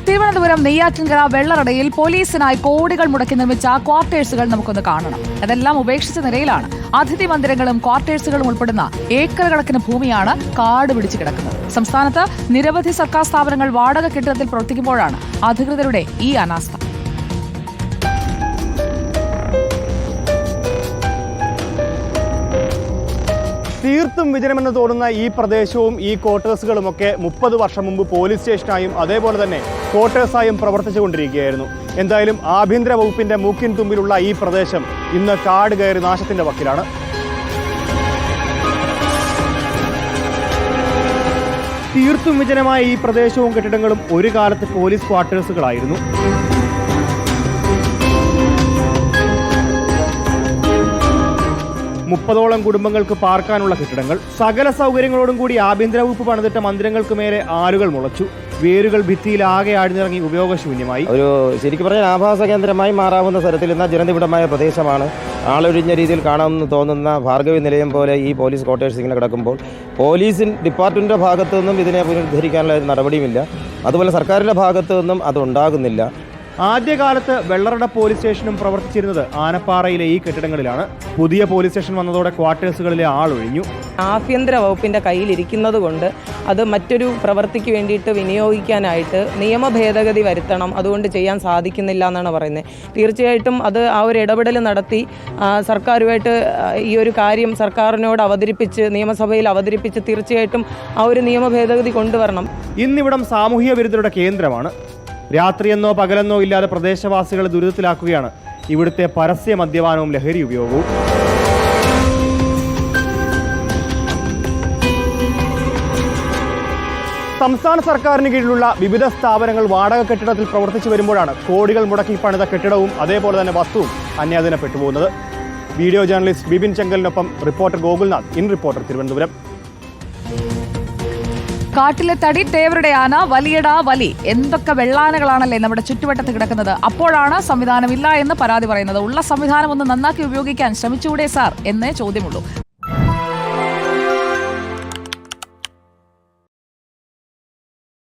തിരുവനന്തപുരം നെയ്യാറ്റിൻകര വെള്ളറടയിൽ പോലീസിനായി കോടികൾ മുടക്കി നിർമ്മിച്ച ക്വാർട്ടേഴ്സുകൾ നമുക്കൊന്ന് കാണണം. അതെല്ലാം ഉപേക്ഷിച്ച നിലയിലാണ്. അതിഥി മന്ദിരങ്ങളും ക്വാർട്ടേഴ്സുകളും ഉൾപ്പെടുന്ന ഏക്കർ കണക്കിന് ഭൂമിയാണ് കാട് പിടിച്ചു കിടക്കുന്നത്. സംസ്ഥാനത്ത് നിരവധി സർക്കാർ സ്ഥാപനങ്ങൾ വാടക കെട്ടിടത്തിൽ പ്രവർത്തിക്കുമ്പോഴാണ് അധികൃതരുടെ ഈ അനാസ്ഥ. തീർത്തും വിജനമെന്ന് തോന്നുന്ന ഈ പ്രദേശവും ഈ ക്വാർട്ടേഴ്സുകളുമൊക്കെ മുപ്പത് വർഷം മുമ്പ് പോലീസ് സ്റ്റേഷനായും അതേപോലെ തന്നെ ക്വാർട്ടേഴ്സായും പ്രവർത്തിച്ചുകൊണ്ടിരിക്കുകയായിരുന്നു. എന്തായാലും ആഭ്യന്തര വകുപ്പിന്റെ മൂക്കിൻ തുമ്പിലുള്ള ഈ പ്രദേശം ഇന്ന് കാട് കയറി നാശത്തിന്റെ വക്കിലാണ്. തീർത്തും വിജനമായ ഈ പ്രദേശവും കെട്ടിടങ്ങളും ഒരു കാലത്ത് പോലീസ് ക്വാർട്ടേഴ്സുകളായിരുന്നു. മുപ്പതോളം കുടുംബങ്ങൾക്ക് പാർക്കാനുള്ള കെട്ടിടങ്ങൾ സകല സൗകര്യങ്ങളോടും കൂടി ആഭ്യന്തര വകുപ്പ് പണിതിട്ട മന്ദിരങ്ങൾക്ക് മേലെ ആലുകൾ മുളച്ചു. വേരുകൾ ഭിത്തിയിൽ ആകെ ആഴ്ന്നിറങ്ങി ഉപയോഗശൂന്യമായി. ഒരു ശരിക്കും പറഞ്ഞാൽ ആഭാസ കേന്ദ്രമായി മാറാവുന്ന തരത്തിൽ ഇന്ന് ജനനിബിഡമായ പ്രദേശമാണ്. ആളൊഴിഞ്ഞ രീതിയിൽ കാണാമെന്ന് തോന്നുന്ന ഭാർഗവി നിലയം പോലെ ഈ പോലീസ് ക്വാർട്ടേഴ്സ് ഇങ്ങനെ കിടക്കുമ്പോൾ പോലീസിൻ ഡിപ്പാർട്ട്മെന്റിന്റെ ഭാഗത്തു നിന്നും ഇതിനെ പുനരുദ്ധരിക്കാനുള്ള നടപടിയുമില്ല. അതുപോലെ സർക്കാരിന്റെ ഭാഗത്തു നിന്നും അതുണ്ടാകുന്നില്ല ആദ്യകാലത്ത് വെള്ളറട പോലീസ് സ്റ്റേഷനും പ്രവർത്തിച്ചിരുന്നത് ആനപ്പാറയിലെ ഈ കെട്ടിടങ്ങളിലാണ്. പുതിയ പോലീസ് സ്റ്റേഷൻ വന്നതോടെ ക്വാർട്ടേഴ്സുകളിലെ ആളൊഴിഞ്ഞു ആഭ്യന്തര വകുപ്പിന്റെ കയ്യിലിരിക്കുന്നത് കൊണ്ട് അത് മറ്റൊരു പ്രവൃത്തിക്ക് വേണ്ടിയിട്ട് വിനിയോഗിക്കാനായിട്ട് നിയമ ഭേദഗതി വരുത്തണം. അതുകൊണ്ട് ചെയ്യാൻ സാധിക്കുന്നില്ല എന്നാണ് പറയുന്നത്. തീർച്ചയായിട്ടും അത് ആ ഒരു ഇടപെടൽ നടത്തി സർക്കാരുമായിട്ട് ഈ ഒരു കാര്യം സർക്കാരിനോട് അവതരിപ്പിച്ച് നിയമസഭയിൽ അവതരിപ്പിച്ച് തീർച്ചയായിട്ടും ആ ഒരു നിയമ ഭേദഗതി കൊണ്ടുവരണം. ഇന്നിവിടം സാമൂഹ്യ വിരുദ്ധരുടെ കേന്ദ്രമാണ്. രാത്രിയെന്നോ പകലെന്നോ ഇല്ലാതെ പ്രദേശവാസികളെ ദുരിതത്തിലാക്കുകയാണ്. ഇവിടുത്തെ പരസ്യ മദ്യപാനവും ലഹരി ഉപയോഗവും. സംസ്ഥാന സർക്കാരിന് കീഴിലുള്ള വിവിധ സ്ഥാപനങ്ങൾ വാടക കെട്ടിടത്തിൽ പ്രവർത്തിച്ചു വരുമ്പോഴാണ് കോടികൾ മുടക്കി പണിത കെട്ടിടവും അതേപോലെ തന്നെ വസ്തുവും അന്യാധീനപ്പെട്ടു പോകുന്നത്. Video journalist Bipin ചെങ്കലിനൊപ്പം reporter Gokulnath in reporter Thiruvananthapuram. കാട്ടിലെ തടി തേവരുടെ ആന വലിയടാ വലി. എന്തൊക്കെ വെള്ളാനകളാണല്ലേ നമ്മുടെ ചുറ്റുവട്ടത്ത് കിടക്കുന്നത്? അപ്പോഴാണ് സംവിധാനമില്ല എന്ന് പരാതി പറയുന്നത്. ഉള്ള സംവിധാനം ഒന്ന് നന്നാക്കി ഉപയോഗിക്കാൻ ശ്രമിച്ചുകൂടെ സാർ എന്നേ ചോദ്യമുള്ളൂ.